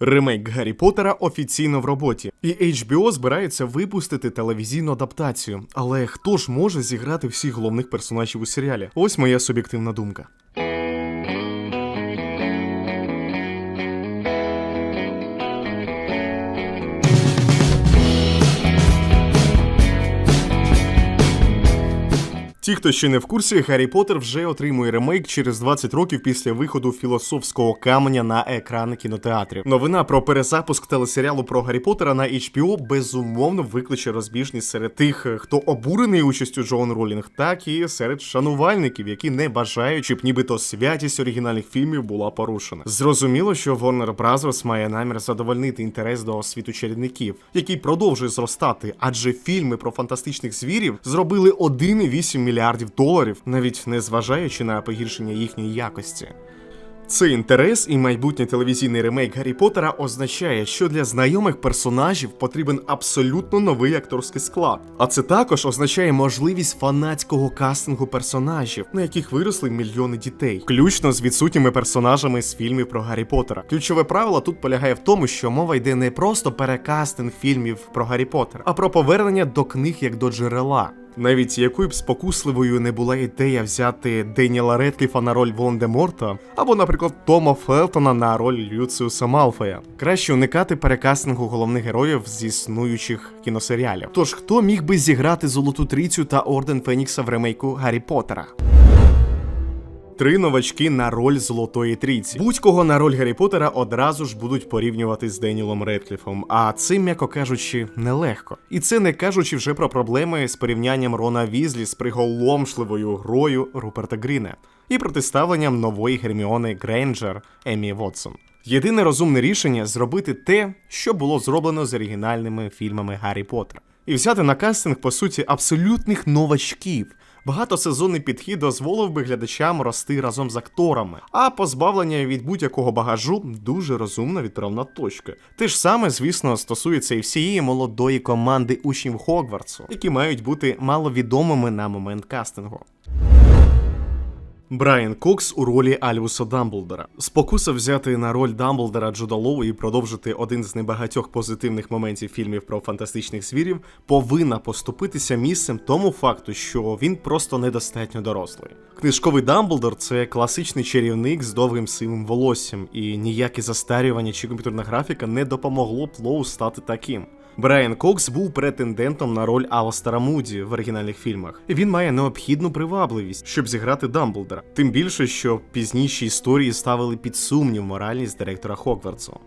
Ремейк Гаррі Поттера офіційно в роботі, і HBO збирається випустити телевізійну адаптацію. Але хто ж може зіграти всіх головних персонажів у серіалі? Ось моя суб'єктивна думка. Ті, хто ще не в курсі, Гаррі Поттер вже отримує ремейк через 20 років після виходу філософського каменя на екрани кінотеатрів. Новина про перезапуск телесеріалу про Гаррі Поттера на HBO безумовно викличе розбіжність серед тих, хто обурений участю Джоан Ролінг, так і серед шанувальників, які не бажають, щоб нібито святість оригінальних фільмів була порушена. Зрозуміло, що Warner Bros. має намір задовольнити інтерес до світу чарівників, який продовжує зростати, адже фільми про фантастичних звірів зробили 1,8 мільярдів доларів, навіть не зважаючи на погіршення їхньої якості. Цей інтерес і майбутній телевізійний ремейк Гаррі Поттера означає, що для знайомих персонажів потрібен абсолютно новий акторський склад. А це також означає можливість фанатського кастингу персонажів, на яких виросли мільйони дітей, включно з відсутніми персонажами з фільмів про Гаррі Поттера. Ключове правило тут полягає в тому, що мова йде не просто перекастинг фільмів про Гаррі Поттера, а про повернення до книг як до джерела. Навіть якою б спокусливою не була ідея взяти Деніела Ретліфа на роль Волан-де-Морта, або, наприклад, Тома Фелтона на роль Люциуса Малфоя. Краще уникати перекастингу головних героїв з існуючих кіносеріалів. Тож хто міг би зіграти Золоту Трицю та Орден Фенікса в ремейку Гаррі Поттера? Три новачки на роль Золотої Трійці. Будь-кого на роль Гаррі Поттера одразу ж будуть порівнювати з Денілом Редкліфом, а це, м'яко кажучи, нелегко. І це не кажучи вже про проблеми з порівнянням Рона Візлі з приголомшливою грою Руперта Гріна і протиставленням нової Герміони Грейнджер Емі Вотсон. Єдине розумне рішення зробити те, що було зроблено з оригінальними фільмами Гаррі Поттера. І взяти на кастинг, по суті, абсолютних новачків. Багатосезонний підхід дозволив би глядачам рости разом з акторами, а позбавлення від будь-якого багажу дуже розумна відправна точка. Те ж саме, звісно, стосується і всієї молодої команди учнів Хогвартсу, які мають бути маловідомими на момент кастингу. Брайан Кокс у ролі Альвуса Дамблдора. Спокуса взяти на роль Дамблдора Джуда Лоу і продовжити один з небагатьох позитивних моментів фільмів про фантастичних звірів повинна поступитися місцем тому факту, що він просто недостатньо дорослий. Книжковий Дамблдор це класичний чарівник з довгим сивим волоссям, і ніяке застарювання чи комп'ютерна графіка не допомогло б Лоу стати таким. Брайан Кокс був претендентом на роль Алстера Муді в оригінальних фільмах. Він має необхідну привабливість, щоб зіграти Дамблдора. Тим більше, що пізніші історії ставили під сумнів моральність директора Хогвартсу.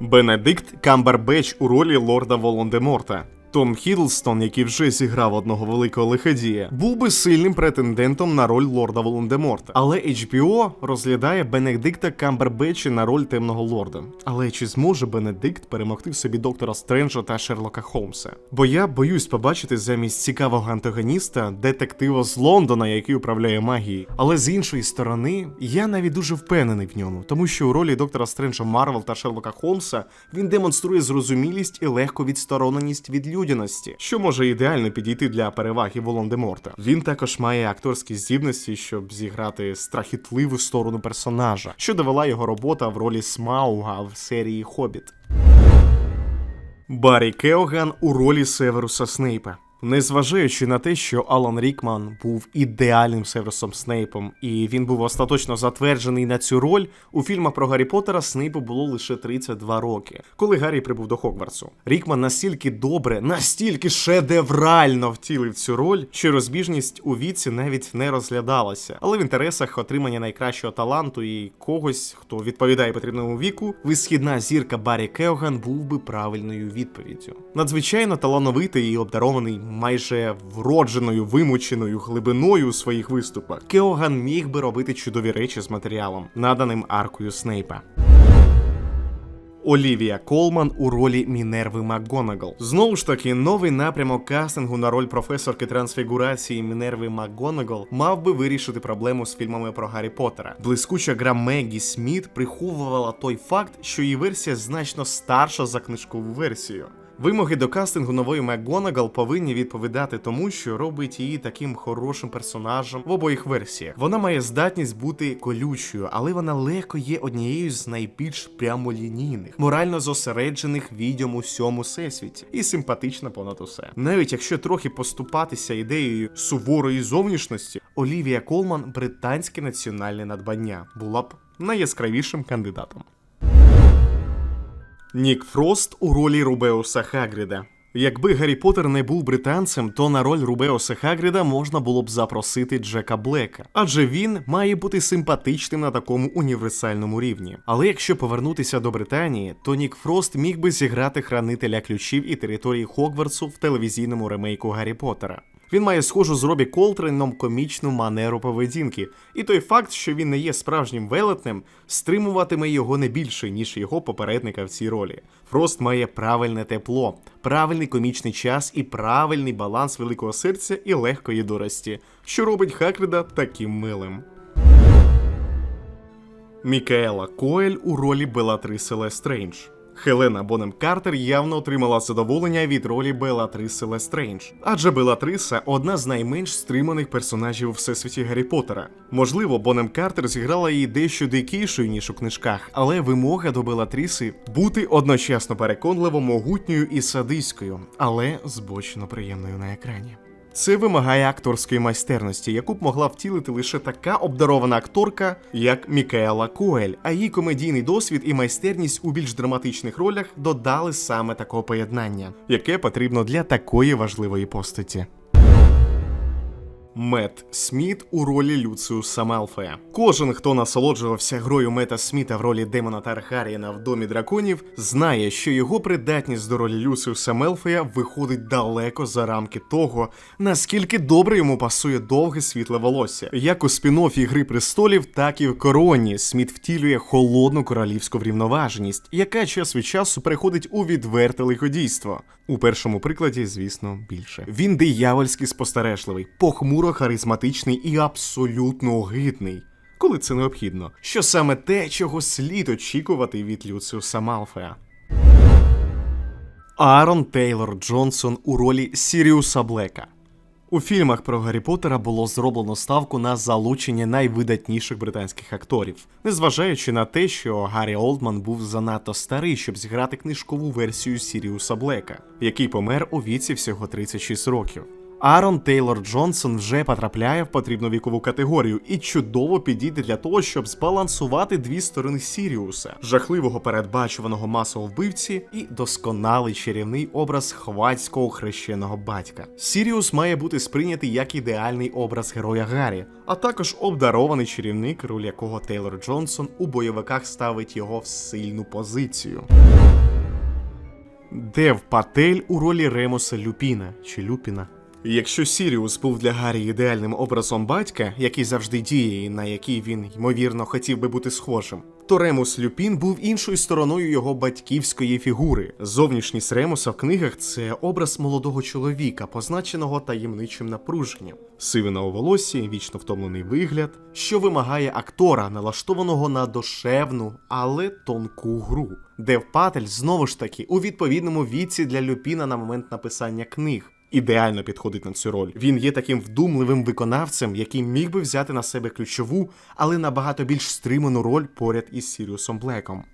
Бенедикт Камбербеч у ролі лорда Волан-де-Морта. Том Хідлстон, який вже зіграв одного великого лиходія, був би сильним претендентом на роль лорда Волан-де-Морта. Але HBO розглядає Бенедикта Камбербеча на роль темного лорда. Але чи зможе Бенедикт перемогти в собі доктора Стренджа та Шерлока Холмса? Бо я боюсь побачити замість цікавого антагоніста детектива з Лондона, який управляє магією. Але з іншої сторони, я навіть дуже впевнений в ньому, тому що у ролі доктора Стренджа Марвел та Шерлока Холмса він демонструє зрозумілість і легку відстороненість від людяності, що може ідеально підійти для переваги Волан-де-Морта. Він також має акторські здібності, щоб зіграти страхітливу сторону персонажа, що довела його робота в ролі Смауга в серії Хобіт. Барі Кеоган у ролі Северуса Снейпа. Незважаючи на те, що Алан Рікман був ідеальним Северусом Снейпом, і він був остаточно затверджений на цю роль, у фільмах про Гаррі Поттера Снейпу було лише 32 роки, коли Гаррі прибув до Хогвартсу. Рікман настільки добре, настільки шедеврально втілив цю роль, що розбіжність у віці навіть не розглядалася. Але в інтересах отримання найкращого таланту і когось, хто відповідає потрібному віку, висхідна зірка Баррі Кеоган був би правильною відповіддю. Надзвичайно талановитий і обдарований майже вродженою вимученою глибиною у своїх виступах, Кеоган міг би робити чудові речі з матеріалом, наданим аркою Снейпа. Олівія Колман у ролі Мінерви МакГонагал. Знову ж таки, новий напрямок кастингу на роль професорки трансфігурації Мінерви МакГонагал мав би вирішити проблему з фільмами про Гаррі Поттера. Блискуча гра Мегі Сміт приховувала той факт, що її версія значно старша за книжкову версію. Вимоги до кастингу нової МакГонагал повинні відповідати тому, що робить її таким хорошим персонажем в обох версіях. Вона має здатність бути колючою, але вона легко є однією з найбільш прямолінійних, морально зосереджених відьом у всьому всесвіті, і симпатична понад усе. Навіть якщо трохи поступатися ідеєю суворої зовнішності, Олівія Колман британське національне надбання була б найяскравішим кандидатом. Нік Фрост у ролі Рубеуса Хагріда. Якби Гаррі Поттер не був британцем, то на роль Рубеуса Хагріда можна було б запросити Джека Блека, адже він має бути симпатичним на такому універсальному рівні. Але якщо повернутися до Британії, то Нік Фрост міг би зіграти хранителя ключів і території Хогвартсу в телевізійному ремейку Гаррі Поттера. Він має схожу з Робі Колтреном комічну манеру поведінки, і той факт, що він не є справжнім велетнем, стримуватиме його не більше, ніж його попередника в цій ролі. Фрост має правильне тепло, правильний комічний час і правильний баланс великого серця і легкої дурості, що робить Хакрида таким милим. Мікаела Коель у ролі Белатриси Лестрейндж. Хелена Бонем Картер явно отримала задоволення від ролі Белатриси Лестрейндж, адже Белатриса одна з найменш стриманих персонажів у всесвіті Гаррі Поттера. Можливо, Бонем Картер зіграла її дещо дикішою, ніж у книжках, але вимога до Белатриси бути одночасно переконливо могутньою і садиською, але збочно приємною на екрані. Це вимагає акторської майстерності, яку б могла втілити лише така обдарована акторка, як Мікаела Коель, а її комедійний досвід і майстерність у більш драматичних ролях додали саме такого поєднання, яке потрібно для такої важливої постаті. Мет Сміт у ролі Люциуса Малфоя. Кожен, хто насолоджувався грою Мета Сміта в ролі Демона Таргарієна в домі драконів, знає, що його придатність до ролі Люциуса Мелфоя виходить далеко за рамки того, наскільки добре йому пасує довге світле волосся. Як у спін-оффі Гри престолів, так і в короні Сміт втілює холодну королівську врівноваженість, яка час від часу переходить у відверте лиходійство. У першому прикладі, звісно, більше. Він диявольськи спостережливий, похмуро харизматичний і абсолютно огидний. Коли це необхідно, що саме те, чого слід очікувати від Люциуса Малфея. Аарон Тейлор Джонсон у ролі Сіріуса Блека. У фільмах про Гаррі Поттера було зроблено ставку на залучення найвидатніших британських акторів, незважаючи на те, що Гаррі Олдман був занадто старий, щоб зіграти книжкову версію Сіріуса Блека, який помер у віці всього 36 років. Аарон Тейлор Джонсон вже потрапляє в потрібну вікову категорію і чудово підійде для того, щоб збалансувати дві сторони Сіріуса, жахливого передбачуваного масового вбивці і досконалий чарівний образ хвацького хрещеного батька. Сіріус має бути сприйнятий як ідеальний образ героя Гаррі, а також обдарований чарівник, роль якого Тейлор Джонсон у бойовиках ставить його в сильну позицію. Дев Патель у ролі Ремуса Люпіна чи Люпіна. Якщо Сіріус був для Гаррі ідеальним образом батька, який завжди діє і на який він ймовірно хотів би бути схожим, то Ремус Люпін був іншою стороною його батьківської фігури. Зовнішність Ремуса в книгах це образ молодого чоловіка, позначеного таємничим напруженням, сивина у волосі, вічно втомлений вигляд, що вимагає актора, налаштованого на душевну, але тонку гру. Дев Патель знову ж таки у відповідному віці для Люпіна на момент написання книг. Ідеально підходить на цю роль. Він є таким вдумливим виконавцем, який міг би взяти на себе ключову, але набагато більш стриману роль поряд із Сіріусом Блеком.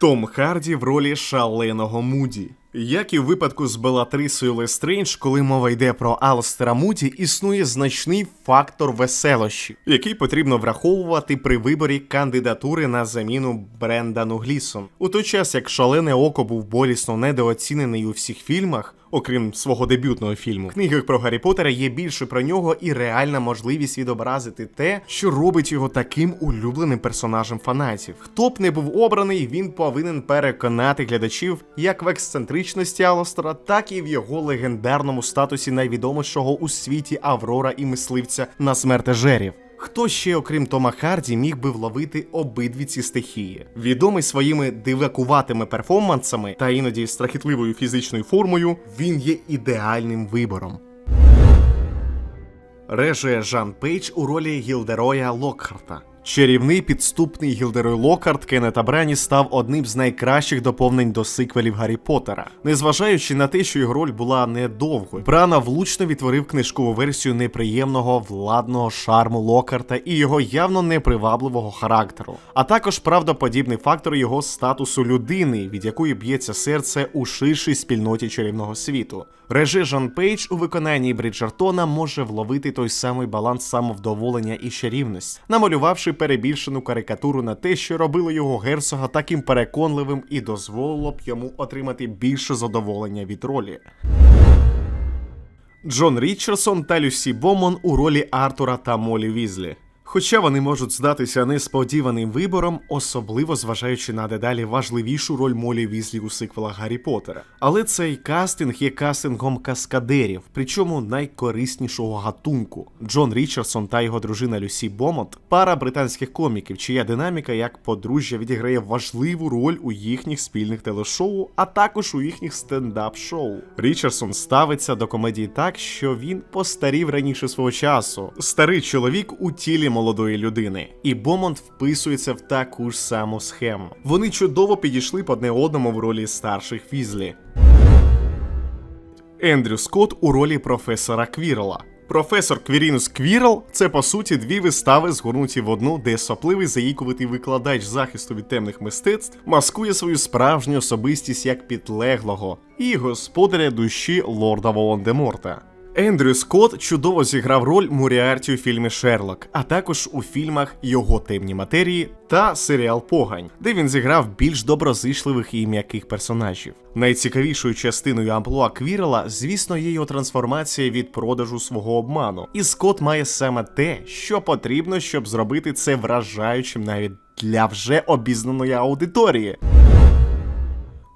Том Харді в ролі шаленого Муді. Як і в випадку з Белатрисою Лестрейндж, коли мова йде про Алстера Муді, існує значний фактор веселощі, який потрібно враховувати при виборі кандидатури на заміну Брендану Глісон. У той час як шалене око був болісно недооцінений у всіх фільмах, окрім свого дебютного фільму, в книгах про Гаррі Поттера є більше про нього і реальна можливість відобразити те, що робить його таким улюбленим персонажем фанатів. Хто б не був обраний, він повинен переконати глядачів як в ексцентричності Алостера, так і в його легендарному статусі найвідомішого у світі Аврора і мисливця на смертежерів. Хто ще, окрім Тома Харді, міг би вловити обидві ці стихії? Відомий своїми дивакуватими перформансами та іноді страхітливою фізичною формою, він є ідеальним вибором. Режує Жан Пейдж у ролі Гілдероя Локхарта. Чарівний підступний Гілдерой Локарт Кеннета Брані став одним з найкращих доповнень до сиквелів Гаррі Поттера. Незважаючи на те, що його роль була недовгою, Брана влучно відтворив книжкову версію неприємного владного шарму Локарта і його явно непривабливого характеру, а також правдоподібний фактор його статусу людини, від якої б'ється серце у ширшій спільноті чарівного світу. Реже Жан Пейдж у виконанні Бріджертона може вловити той самий баланс самовдоволення і чарівності, намалювавши перебільшену карикатуру на те, що робило його герцога таким переконливим і дозволило б йому отримати більше задоволення від ролі. Джон Річардсон та Люсі Бомон у ролі Артура та Молі Візлі. Хоча вони можуть здатися несподіваним вибором, особливо зважаючи на дедалі важливішу роль Молі Візлі у сиквелах Гаррі Поттера. Але цей кастинг є кастингом каскадерів, причому найкориснішого гатунку. Джон Річардсон та його дружина Люсі Бомонт пара британських коміків, чия динаміка як подружжя відіграє важливу роль у їхніх спільних телешоу, а також у їхніх стендап-шоу. Річардсон ставиться до комедії так, що він постарів раніше свого часу. Старий чоловік у тілі молодої людини, і Бомонт вписується в таку ж саму схему. Вони чудово підійшли по одне одному в ролі старших Візлі. Ендрю Скотт у ролі професора Квірла. Професор Квірінус Квірл це по суті дві вистави, згорнуті в одну, де сопливий заїкуватий викладач захисту від темних мистецтв маскує свою справжню особистість як підлеглого і господаря душі лорда Волан-де-Морта. Ендрю Скотт чудово зіграв роль Муріарті у фільмі Шерлок, а також у фільмах Його темні матерії та серіал Погань, де він зіграв більш доброзичливих і м'яких персонажів. Найцікавішою частиною амплуа Квірела, звісно, є його трансформація від продажу свого обману. І Скотт має саме те, що потрібно, щоб зробити це вражаючим навіть для вже обізнаної аудиторії.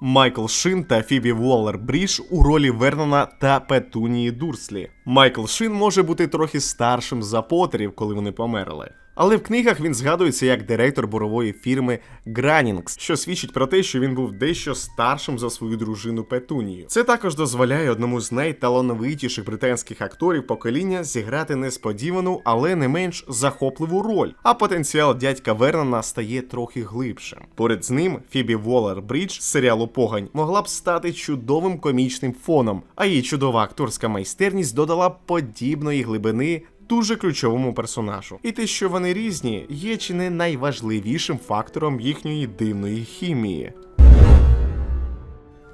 Майкл Шин та Фібі Уоллер Бріш у ролі Вернона та Петунії Дурслі. Майкл Шин може бути трохи старшим за Поттерів, коли вони померли. Але в книгах він згадується як директор бурової фірми Гранінгс, що свідчить про те, що він був дещо старшим за свою дружину Петунію. Це також дозволяє одному з найталановитіших британських акторів покоління зіграти несподівану, але не менш захопливу роль. А потенціал дядька Вернона стає трохи глибшим. Поряд з ним Фібі Воллер Брідж з серіалу Погань могла б стати чудовим комічним фоном, а її чудова акторська майстерність додала подібної глибини дуже ключовому персонажу. І те, що вони різні, є чи не найважливішим фактором їхньої дивної хімії.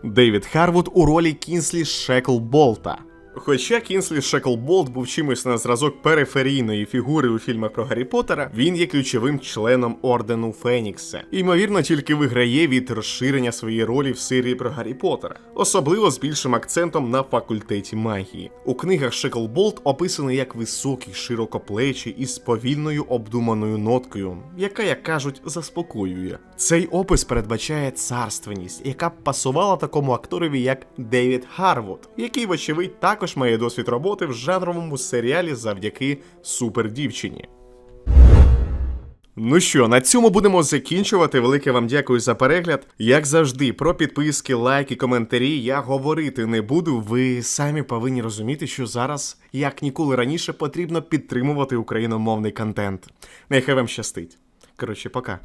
Девід Харвуд у ролі Кінслі Шеклболта. Хоча Кінслі Шеклболт був чимось на зразок периферійної фігури у фільмах про Гаррі Поттера, він є ключовим членом ордену Фенікса. Ймовірно, тільки виграє від розширення своєї ролі в серії про Гаррі Поттера, особливо з більшим акцентом на факультеті магії. У книгах Шеклболт описаний як високий, широкоплечий і з повільною обдуманою ноткою, яка, як кажуть, заспокоює. Цей опис передбачає царственність, яка б пасувала такому акторові, як Девід Харвуд, який, вочевидь, також має досвід роботи в жанровому серіалі завдяки супердівчині. Ну що, на цьому будемо закінчувати. Велике вам дякую за перегляд. Як завжди, про підписки, лайки, коментарі я говорити не буду. Ви самі повинні розуміти, що зараз, як ніколи раніше, потрібно підтримувати україномовний контент. Нехай вам щастить. Коротше, пока.